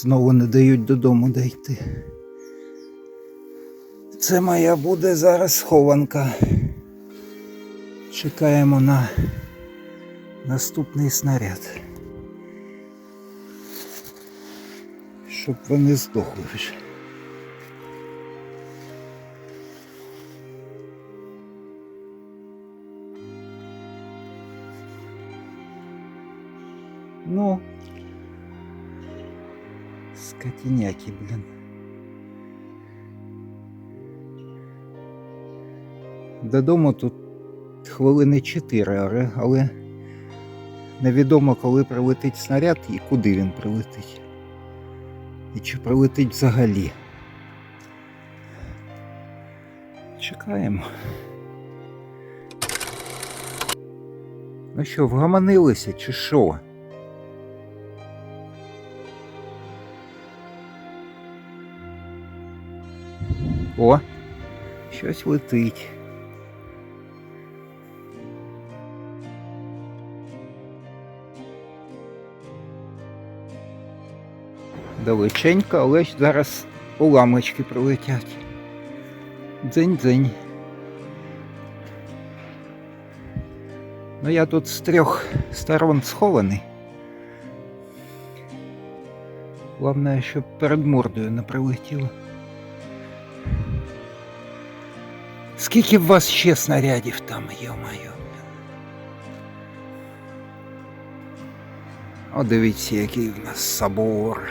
Знову не дають додому дійти. Це моя буде зараз схованка. Чекаємо на наступний снаряд. Щоб вони здохли вже. Ну, скотиняки, блін. Додому тут хвилини 4, але- але невідомо, коли прилетить снаряд і куди він прилетить. І чи прилетить взагалі. Чекаємо. Ну що, вгаманилися чи що? О, щось летить. Далеченько, але ж зараз уламочки прилетять. Дзень-дзень. Ну я тут з трьох сторон схований. Головне, щоб перед мордою не прилетіло. Скільки в вас ще снарядів там, йо-моє? О, дивіться, який в нас собор.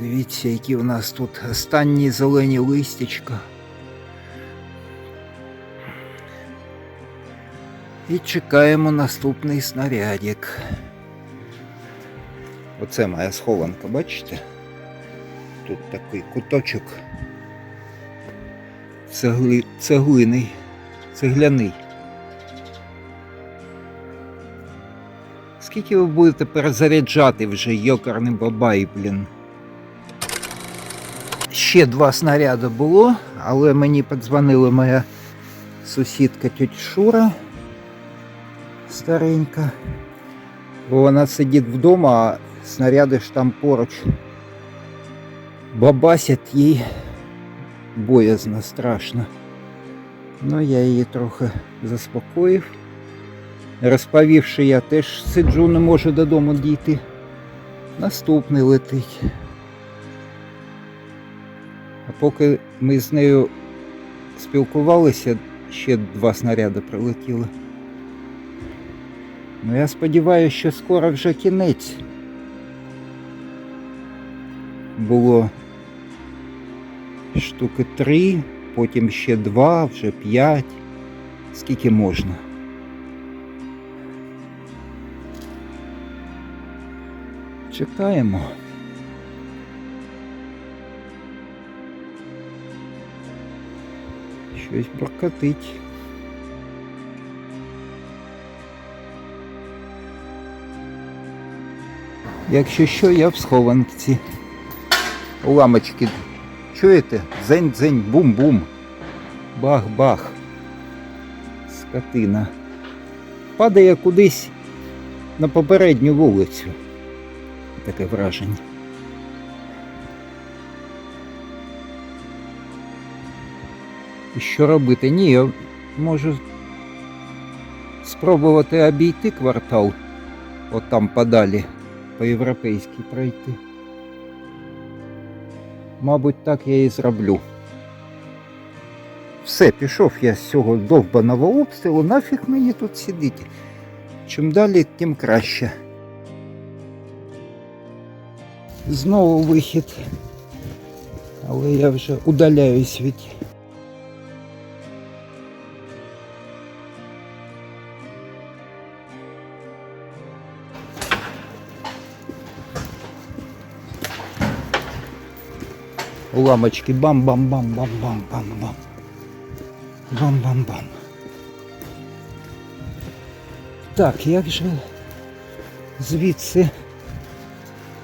Дивіться, які в нас тут останні зелені листячка. І чекаємо наступний снарядик. Оце моя схованка, бачите? Тут такий куточок. Цегли... Цеглиний, цегляний. Скільки ви будете перезаряджати вже йокарний бабай, блін? Ще два снаряди було, але мені подзвонила моя сусідка тьотя Шура старенька. Бо вона сидить вдома, а снаряди ж там поруч. Бабасять їй боязно, страшно. Ну, я її трохи заспокоїв. Розповівши, я теж сиджу, не можу додому дійти. Наступний летить. А поки ми з нею спілкувалися, ще два снаряди прилетіли. Ну я сподіваюся, що скоро вже кінець. Було штуки три, потім ще два, вже п'ять. Скільки можна. Чекаємо. Щось прокатить. Якщо що, я в схованці. Уламочки. Чуєте? Дзень-дзень, бум-бум. Бах-бах. Скотина. Падає кудись на попередню вулицю. Таке враження. І що робити? Ні, я можу спробувати обійти квартал, от там подалі, по-європейськи пройти. Мабуть, так я і зроблю. Все, пішов я з цього довбаного обстрілу, нафіг мені тут сидіти. Чим далі, тим краще. Знову вихід. Але я вже удаляюсь від. Уламочки бам-бам-бам-бам-бам-бам-бам. Бам-бам-бам. Так, як же звідси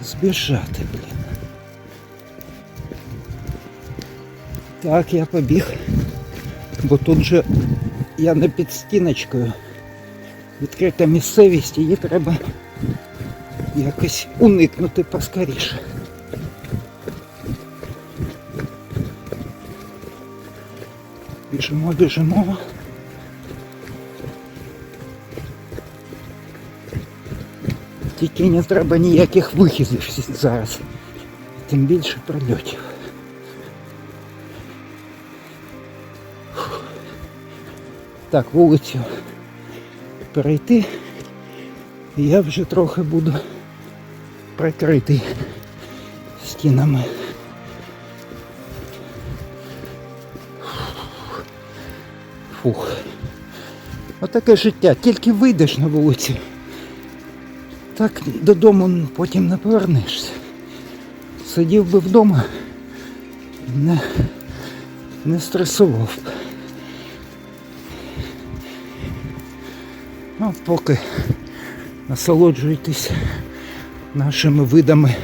збіжати, блін. Так, я побіг, бо тут же я не під стіночкою. Відкрита місцевість, її треба якось уникнути поскоріше. Біжимо, біжимо. Тільки не треба ніяких вихідів зараз. Тим більше прильотів. Фух. Так, вулицю перейти. Я вже трохи буду прикритий стінами. Фух. Отаке життя. Тільки вийдеш на вулицю. Так додому потім не повернешся. Сидів би вдома, не, не стресував б. Ну, поки насолоджуйтесь нашими видами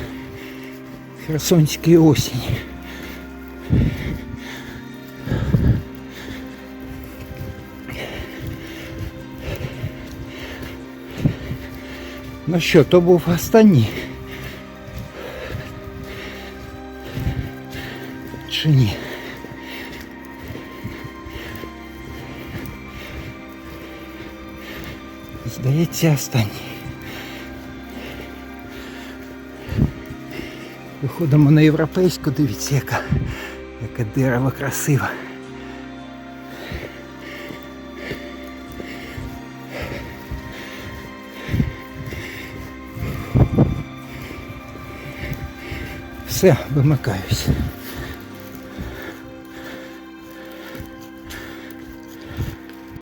Херсонської осені. Ну що, то був останній? Чи ні? Здається, останній. Виходимо на європейську, дивіться, яка, яке дерево красиве. Все, вимикаюсь.